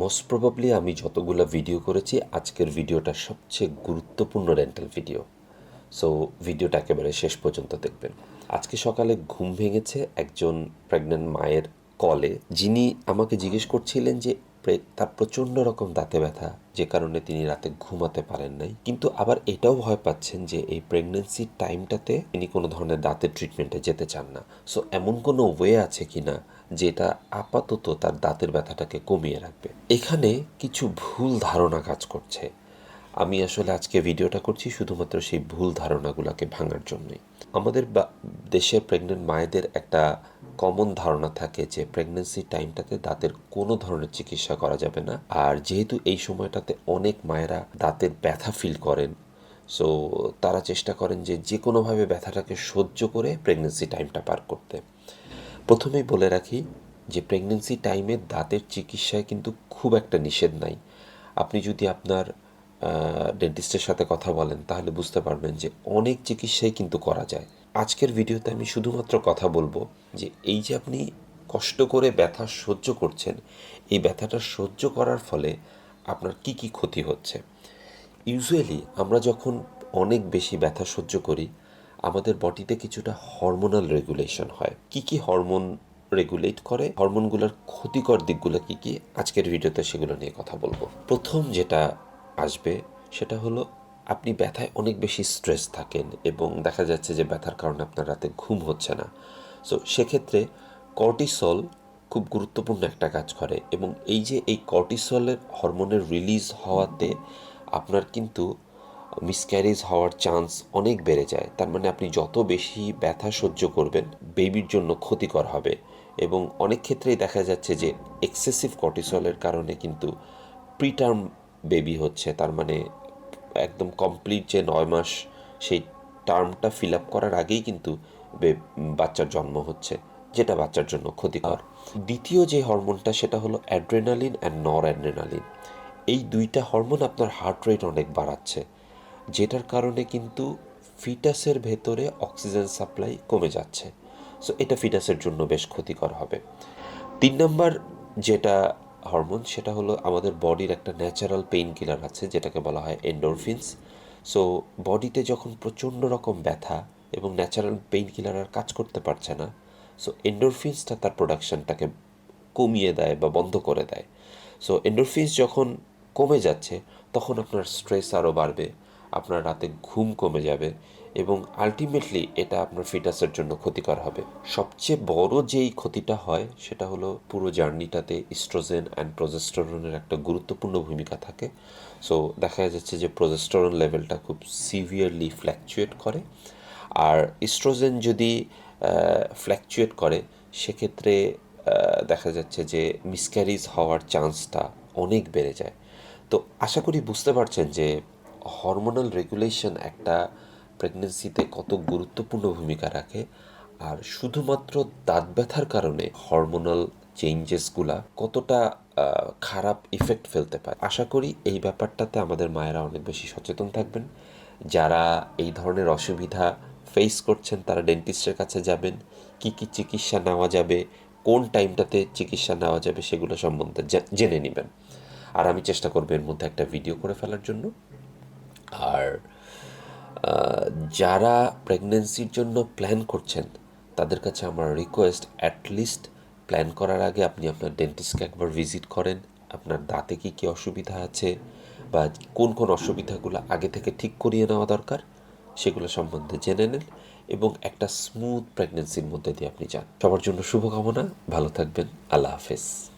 Most probably আমি যতগুলো video করেছি, আজকের ভিডিওটা সবচেয়ে গুরুত্বপূর্ণ রেন্টাল ভিডিও সো ভিডিওটা একেবারে শেষ পর্যন্ত দেখবেন। আজকে সকালে ঘুম ভেঙেছে একজন প্রেগন্যান্ট মায়ের কলে যিনি আমাকে জিজ্ঞেস করছিলেন যে তার প্রচণ্ড রকম দাঁতে ব্যথা, যে কারণে তিনি রাতে ঘুমাতে পারেন নাই। কিন্তু আবার এটাও ভয় পাচ্ছেন যে এই প্রেগনেন্সির টাইমটাতে তিনি কোনো ধরনের দাঁতের ট্রিটমেন্টে যেতে চান না। সো এমন কোনো ওয়ে আছে কিনা যেটা আপাতত তার দাঁতের ব্যথাটাকে কমিয়ে রাখবে? এখানে কিছু ভুল ধারণা কাজ করছে। আমি আসলে আজকে ভিডিওটা করছি শুধুমাত্র সেই ভুল ধারণাগুলোকে ভাঙার জন্যই। আমাদের দেশের প্রেগনেন্ট মায়েদের একটা কমন ধারণা থাকে যে প্রেগনেন্সি টাইমটাতে দাঁতের কোনো ধরনের চিকিৎসা করা যাবে না। আর যেহেতু এই সময়টাতে অনেক মায়েরা দাঁতের ব্যথা ফিল করেন সো তারা চেষ্টা করেন যে যে কোনোভাবে ব্যথাটাকে সহ্য করে প্রেগনেন্সি টাইমটা পার করতে। প্রথমেই বলে রাখি যে প্রেগনেন্সি টাইমে দাঁতের চিকিৎসায় কিন্তু খুব একটা নিষেধ নাই। আপনি যদি আপনার ডেন্টিস্টের সাথে কথা বলেন, তাহলে বুঝতে পারবেন যে অনেক চিকিৎসাই কিন্তু করা যায়। আজকের ভিডিওতে আমি শুধুমাত্র কথা বলব যে এই যে আপনি কষ্ট করে ব্যথা সহ্য করছেন, এই ব্যথাটা সহ্য করার ফলে আপনার কি কি ক্ষতি হচ্ছে? ইউজুয়ালি আমরা যখন অনেক বেশি ব্যথা সহ্য করি, আমাদের বডিতে কিছুটা হরমোনাল রেগুলেশন হয়। কি কি হরমোন রেগুলেট করে হরমোনগুলোর ক্ষতিকর দিকগুলো কি কি? আজকের ভিডিওতে সেগুলো নিয়ে কথা বলব। প্রথম যেটা আসবে সেটা হলো আপনি ব্যথায় অনেক বেশি স্ট্রেস থাকেন এবং দেখা যাচ্ছে যে ব্যথার কারণে আপনার রাতে ঘুম হচ্ছে না। সো সেক্ষেত্রে কর্টিসল খুব গুরুত্বপূর্ণ একটা কাজ করে এবং এই যে এই কর্টিসলের হরমোনের রিলিজ হওয়াতে আপনার কিন্তু মিসক্যারেজ হওয়ার চান্স অনেক বেড়ে যায়। তার মানে আপনি যত বেশি ব্যথা সহ্য করবেন বেবির জন্য ক্ষতিকর হবে এবং অনেক ক্ষেত্রেই দেখা যাচ্ছে যে এক্সেসিভ কর্টিসলের কারণে কিন্তু প্রিটার্ম বেবি হচ্ছে, তার মানে একদম কমপ্লিট যে নয় মাস, সেই টার্মটা ফিল আপ করার আগেই কিন্তু বাচ্চার জন্ম হচ্ছে, যেটা বাচ্চার জন্য ক্ষতিকর। দ্বিতীয় যে হরমোনটা সেটা হলো অ্যাড্রেনালিন অ্যান্ড নর অ্যাড্রেনালিন এই দুইটা হরমোন আপনার হার্ট রেট অনেক বাড়াচ্ছে, যেটার কারণে কিন্তু ফিটাসের ভেতরে অক্সিজেন সাপ্লাই কমে যাচ্ছে। সো এটা ফিটাসের জন্য বেশ ক্ষতিকর হবে। তিন নম্বর যেটা হরমোন, সেটা হলো আমাদের বডির একটা ন্যাচারাল পেইন কিলার আছে, যেটাকে বলা হয় এন্ডোরফিনস সো বডিতে যখন প্রচণ্ড রকম ব্যথা এবং ন্যাচারাল পেইন কিলার আর কাজ করতে পারছে না সো এন্ডোরফিনসটা তার প্রোডাকশনটাকে কমিয়ে দেয় বা বন্ধ করে দেয়। সো এন্ডোরফিনস যখন কমে যাচ্ছে, তখন আপনার স্ট্রেস আরও বাড়বে, আপনার রাতে ঘুম কমে যাবে এবং আলটিমেটলি এটা আপনার ফিটাসের জন্য ক্ষতিকর হবে। সবচেয়ে বড় যেই ক্ষতিটা হয়, সেটা হলো পুরো জার্নিটাতে ইস্ট্রোজেন অ্যান্ড প্রজেস্টোরনের একটা গুরুত্বপূর্ণ ভূমিকা থাকে। সো দেখা যাচ্ছে যে প্রজেস্টোরন লেভেলটা খুব সিভিয়ারলি ফ্ল্যাকচুয়েট করে। আর ইস্ট্রোজেন যদি ফ্ল্যাকচুয়েট করে, সেক্ষেত্রে দেখা যাচ্ছে যে মিসক্যারিজ হওয়ার চান্সটা অনেক বেড়ে যায়। তো আশা করি বুঝতে পারছেন যে হরমোনাল রেগুলেশন একটা প্রেগনেন্সিতে কত গুরুত্বপূর্ণ ভূমিকা রাখে আর শুধুমাত্র দাঁত ব্যথার কারণে হরমোনাল চেঞ্জেসগুলা কতটা খারাপ ইফেক্ট ফেলতে পারে। আশা করি এই ব্যাপারটাতে আমাদের মায়েরা অনেক বেশি সচেতন থাকবেন। যারা এই ধরনের অসুবিধা ফেস করছেন, তারা ডেন্টিস্টের কাছে যাবেন। কি কি চিকিৎসা নেওয়া যাবে, কোন টাইমটাতে চিকিৎসা নেওয়া যাবে সেগুলো সম্বন্ধে জেনে নেবেন। আর আমি চেষ্টা করব এর মধ্যে একটা ভিডিও করে ফেলার জন্য। আর যারা প্রেগনেন্সির জন্য প্ল্যান করছেন, তাদের কাছে আমার রিকোয়েস্ট অ্যাটলিস্ট প্ল্যান করার আগে আপনি আপনার ডেন্টিস্টকে একবার ভিজিট করেন, আপনার দাঁতে কী কী অসুবিধা আছে বা কোন কোন অসুবিধাগুলো আগে থেকে ঠিক করিয়ে নেওয়া দরকার, সেগুলো সম্বন্ধে জেনে নেন এবং একটা স্মুথ প্রেগনেন্সির মধ্যে দিয়ে আপনি যান। সবার জন্য শুভকামনা, ভালো থাকবেন, আল্লাহ হাফেজ।